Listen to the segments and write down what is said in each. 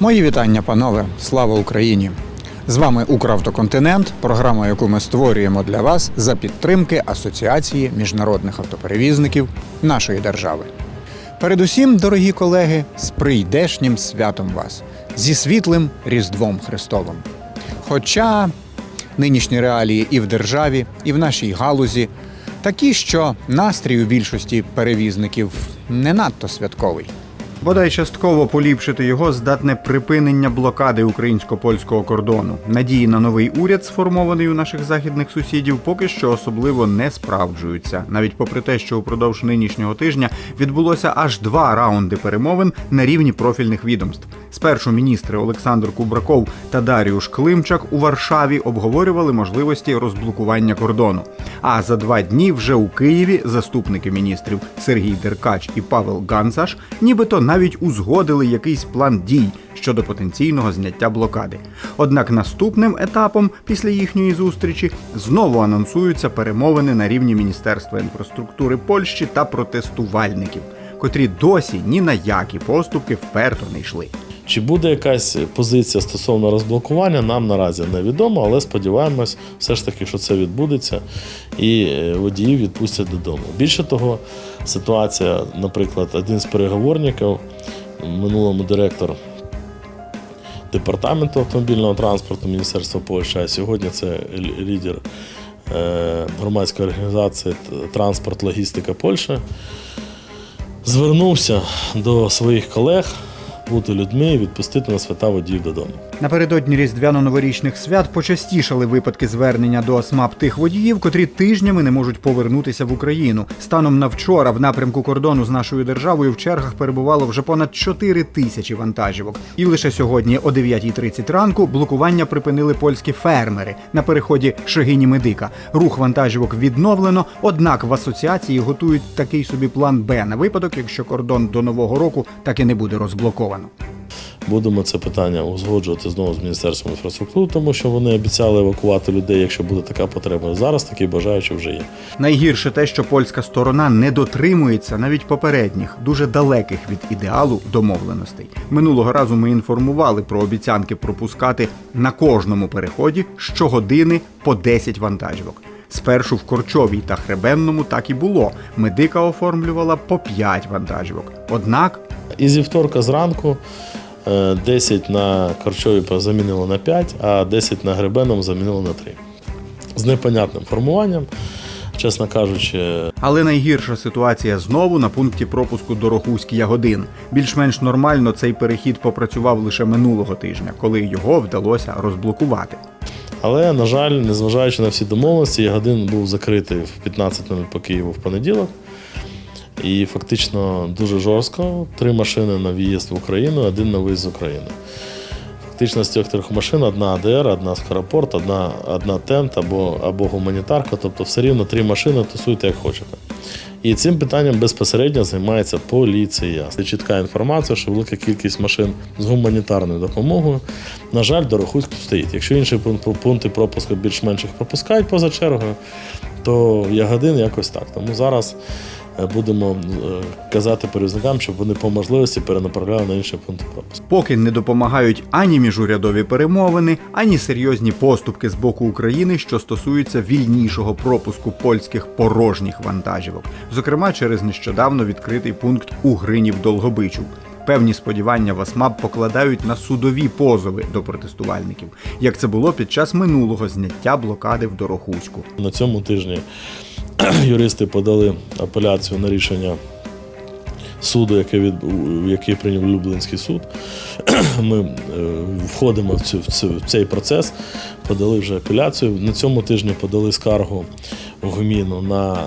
Мої вітання, панове! Слава Україні! З вами Укравтоконтинент, програма, яку ми створюємо для вас за підтримки Асоціації міжнародних автоперевізників нашої держави. Передусім, дорогі колеги, з прийдешнім святом вас зі світлим Різдвом Христовим. Хоча нинішні реалії і в державі, і в нашій галузі такі, що настрій у більшості перевізників не надто святковий. Бодай частково поліпшити його здатне припинення блокади українсько-польського кордону. Надії на новий уряд, сформований у наших західних сусідів, поки що особливо не справджуються. Навіть попри те, що упродовж нинішнього тижня відбулося аж два раунди перемовин на рівні профільних відомств. Спершу міністри Олександр Кубраков та Даріуш Климчак у Варшаві обговорювали можливості розблокування кордону. А за два дні вже у Києві заступники міністрів Сергій Деркач і Павел Ганцаш нібито навіть узгодили якийсь план дій щодо потенційного зняття блокади. Однак наступним етапом після їхньої зустрічі знову анонсуються перемовини на рівні Міністерства інфраструктури Польщі та протестувальників, котрі досі ні на які поступки вперто не йшли. Чи буде якась позиція стосовно розблокування, нам наразі невідомо, але сподіваємось, все ж таки, що це відбудеться і е, водіїв відпустять додому. Більше того, ситуація, наприклад, один з переговорників, минулому директор департаменту автомобільного транспорту Міністерства Польщі, а сьогодні це лідер е, громадської організації Транспорт Логістика Польща, звернувся до своїх колег бути людьми і відпустити на свята водіїв додому. Напередодні різдвяно-новорічних свят почастішали випадки звернення до СМАП тих водіїв, котрі тижнями не можуть повернутися в Україну. Станом на вчора в напрямку кордону з нашою державою в чергах перебувало вже понад 4 тисячі вантажівок. І лише сьогодні о 9.30 ранку блокування припинили польські фермери на переході Шегині Медика. Рух вантажівок відновлено, однак в асоціації готують такий собі план Б на випадок, якщо кордон до нового року так і не буде розблоковано. Будемо це питання узгоджувати знову з Міністерством інфраструктури, тому що вони обіцяли евакувати людей, якщо буде така потреба. Зараз такі бажаючі вже є. Найгірше те, що польська сторона не дотримується навіть попередніх, дуже далеких від ідеалу домовленостей. Минулого разу ми інформували про обіцянки пропускати на кожному переході щогодини по 10 вантажівок. Спершу в Корчовій та Хребенному так і було. Медика оформлювала по 5 вантажівок. Однак І зі вторка зранку 10 на Корчові замінило на 5, а 10 на Гребеном замінило на 3. З непонятним формуванням, чесно кажучи, Але найгірша ситуація знову на пункті пропуску Дорохуськ Ягодин. Більш-менш нормально цей перехід попрацював лише минулого тижня, коли його вдалося розблокувати. Але, на жаль, незважаючи на всі домовленості, Ягодин був закритий в 15 минут по Києву в понеділок. І фактично дуже жорстко. Три машини на в'їзд в Україну, один на виїзд з України. Фактично з цих трьох машин одна АДР, одна Скоропорт, одна, одна тент або, або гуманітарка. Тобто все рівно три машини тусуйте як хочете. І цим питанням безпосередньо займається поліція. Це чітка інформація, що велика кількість машин з гуманітарною допомогою, на жаль, Дорохуську стоїть. Якщо інші пункти пропуску більш-менш їх пропускають поза чергою, то ягодин якось так. Тому зараз будемо е, казати перевізникам, щоб вони по можливості перенаправляли на інші пункти пропуску. Поки не допомагають ані міжурядові перемовини, ані серйозні поступки з боку України, що стосуються вільнішого пропуску польських порожніх вантажівок, зокрема через нещодавно відкритий пункт у Гринів Долгобичу. Певні сподівання в АСМАП покладають на судові позови до протестувальників, як це було під час минулого зняття блокади в Дорохуську. На цьому тижні юристи подали апеляцію на рішення суду, яке від, який прийняв Люблинський суд. Ми е, входимо в, цю, в, цю, в цей процес, подали вже апеляцію. На цьому тижні подали скаргу в Гміну на е,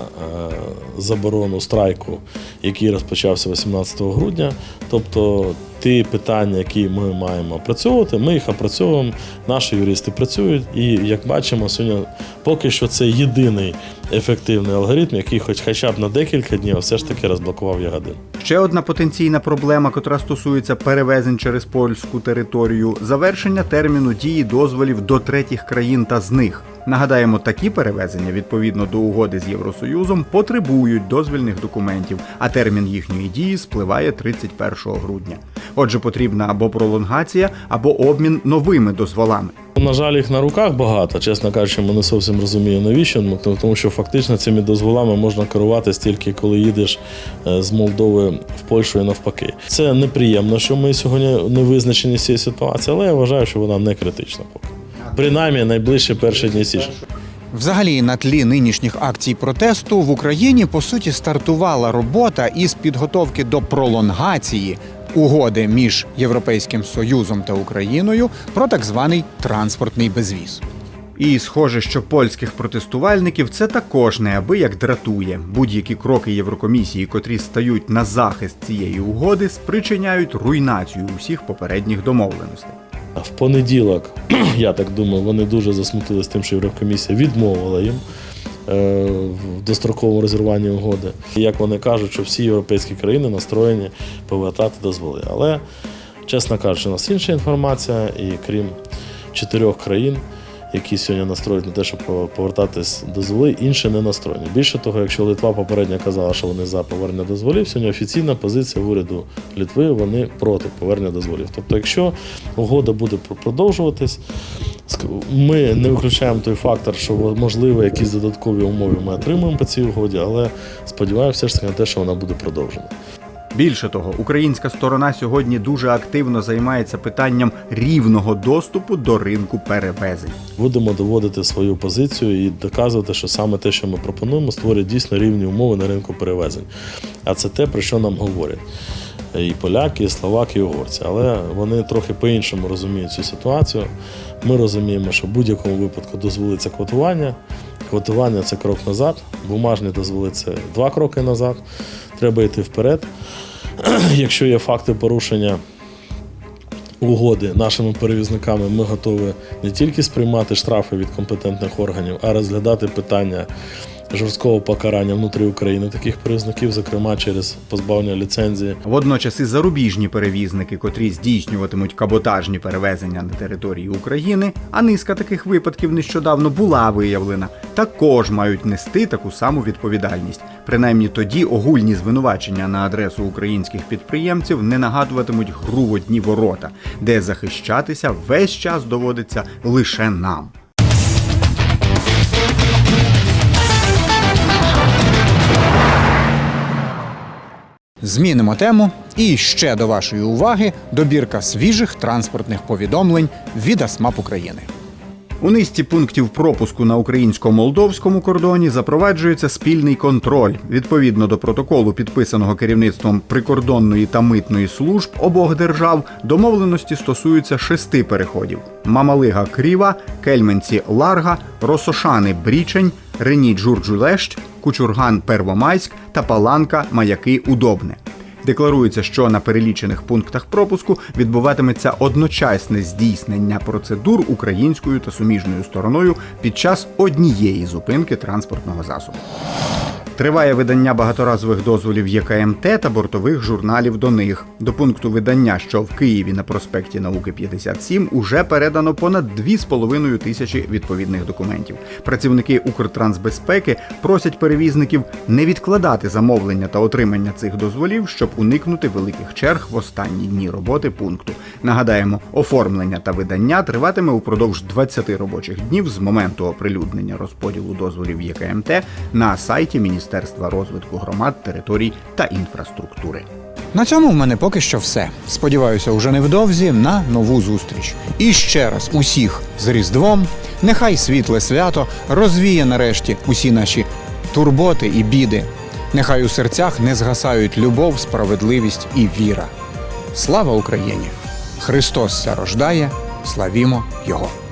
заборону страйку, який розпочався 18 грудня. Тобто ті питання, які ми маємо опрацьовувати, ми їх опрацьовуємо. Наші юристи працюють, і як бачимо, сьогодні поки що це єдиний ефективний алгоритм, який, хоч хоча б на декілька днів, все ж таки розблокував Ягодин. Ще одна потенційна проблема, котра стосується перевезень через польську територію, завершення терміну дії дозволів до третіх країн та з них. Нагадаємо, такі перевезення відповідно до угоди з Євросоюзом потребують дозвільних документів, а термін їхньої дії спливає 31 грудня. Отже, потрібна або пролонгація, або обмін новими дозволами. На жаль, їх на руках багато. Чесно кажучи, ми не зовсім розуміємо, навіщо. Тому- що фактично цими дозволами можна керуватись тільки коли їдеш е, з Молдови в Польщу і навпаки. Це неприємно, що ми сьогодні не визначені з цієї ситуації, але я вважаю, що вона не критична поки. Принаймні найближчі перші дні січня. Взагалі, на тлі нинішніх акцій протесту в Україні по суті стартувала робота із підготовки до пролонгації угоди між Європейським Союзом та Україною про так званий транспортний безвіз. І схоже, що польських протестувальників це також неабияк дратує. Будь-які кроки Єврокомісії, котрі стають на захист цієї угоди, спричиняють руйнацію усіх попередніх домовленостей. В понеділок, я так думаю, вони дуже засмутились тим, що Єврокомісія відмовила їм е, в достроковому розірванні угоди. І як вони кажуть, що всі європейські країни настроєні повертати дозволи. Але, чесно кажучи, у нас інша інформація, і крім чотирьох країн, які сьогодні настроють на те, щоб повертатись дозволи, інші не настроєні. Більше того, якщо Литва попередньо казала, що вони за повернення дозволів, сьогодні офіційна позиція уряду Литви вони проти повернення дозволів. Тобто, якщо угода буде продовжуватись, ми не виключаємо той фактор, що можливо якісь додаткові умови ми отримаємо по цій угоді, але сподіваюся все ж таки на те, що вона буде продовжена. Більше того, українська сторона сьогодні дуже активно займається питанням рівного доступу до ринку перевезень. Будемо доводити свою позицію і доказувати, що саме те, що ми пропонуємо, створює дійсно рівні умови на ринку перевезень. А це те, про що нам говорять і поляки, і словаки, і угорці. Але вони трохи по-іншому розуміють цю ситуацію. Ми розуміємо, що в будь-якому випадку дозволиться квотування. Квотування це крок назад, бумажні дозволи це два кроки назад. Треба йти вперед. Якщо є факти порушення угоди нашими перевізниками, ми готові не тільки сприймати штрафи від компетентних органів, а розглядати питання жорсткого покарання внутрі України таких перевізників, зокрема через позбавлення ліцензії. Водночас і зарубіжні перевізники, котрі здійснюватимуть каботажні перевезення на території України, а низка таких випадків нещодавно була виявлена, також мають нести таку саму відповідальність. Принаймні тоді огульні звинувачення на адресу українських підприємців не нагадуватимуть гру в одні ворота, де захищатися весь час доводиться лише нам. Змінимо тему і ще до вашої уваги добірка свіжих транспортних повідомлень від АСМАП України. У низці пунктів пропуску на українсько-молдовському кордоні запроваджується спільний контроль. Відповідно до протоколу, підписаного керівництвом прикордонної та митної служб обох держав, домовленості стосуються шести переходів: Мамалига Кріва, Кельменці Ларга, Росошани Брічень, Рені Джурджулещ, Кучурган Первомайськ та Паланка Маяки Удобне. Декларується, що на перелічених пунктах пропуску відбуватиметься одночасне здійснення процедур українською та суміжною стороною під час однієї зупинки транспортного засобу. Триває видання багаторазових дозволів ЄКМТ та бортових журналів до них. До пункту видання, що в Києві на проспекті Науки 57, уже передано понад 2,5 тисячі відповідних документів. Працівники Укртрансбезпеки просять перевізників не відкладати замовлення та отримання цих дозволів, щоб уникнути великих черг в останні дні роботи пункту. Нагадаємо, оформлення та видання триватиме упродовж 20 робочих днів з моменту оприлюднення розподілу дозволів ЄКМТ на сайті Міністерства розвитку громад, територій та інфраструктури. На цьому в мене поки що все. Сподіваюся, уже невдовзі на нову зустріч. І ще раз усіх з Різдвом. Нехай світле свято розвіє нарешті усі наші турботи і біди. Нехай у серцях не згасають любов, справедливість і віра. Слава Україні! Христос ся рождає, славімо Його!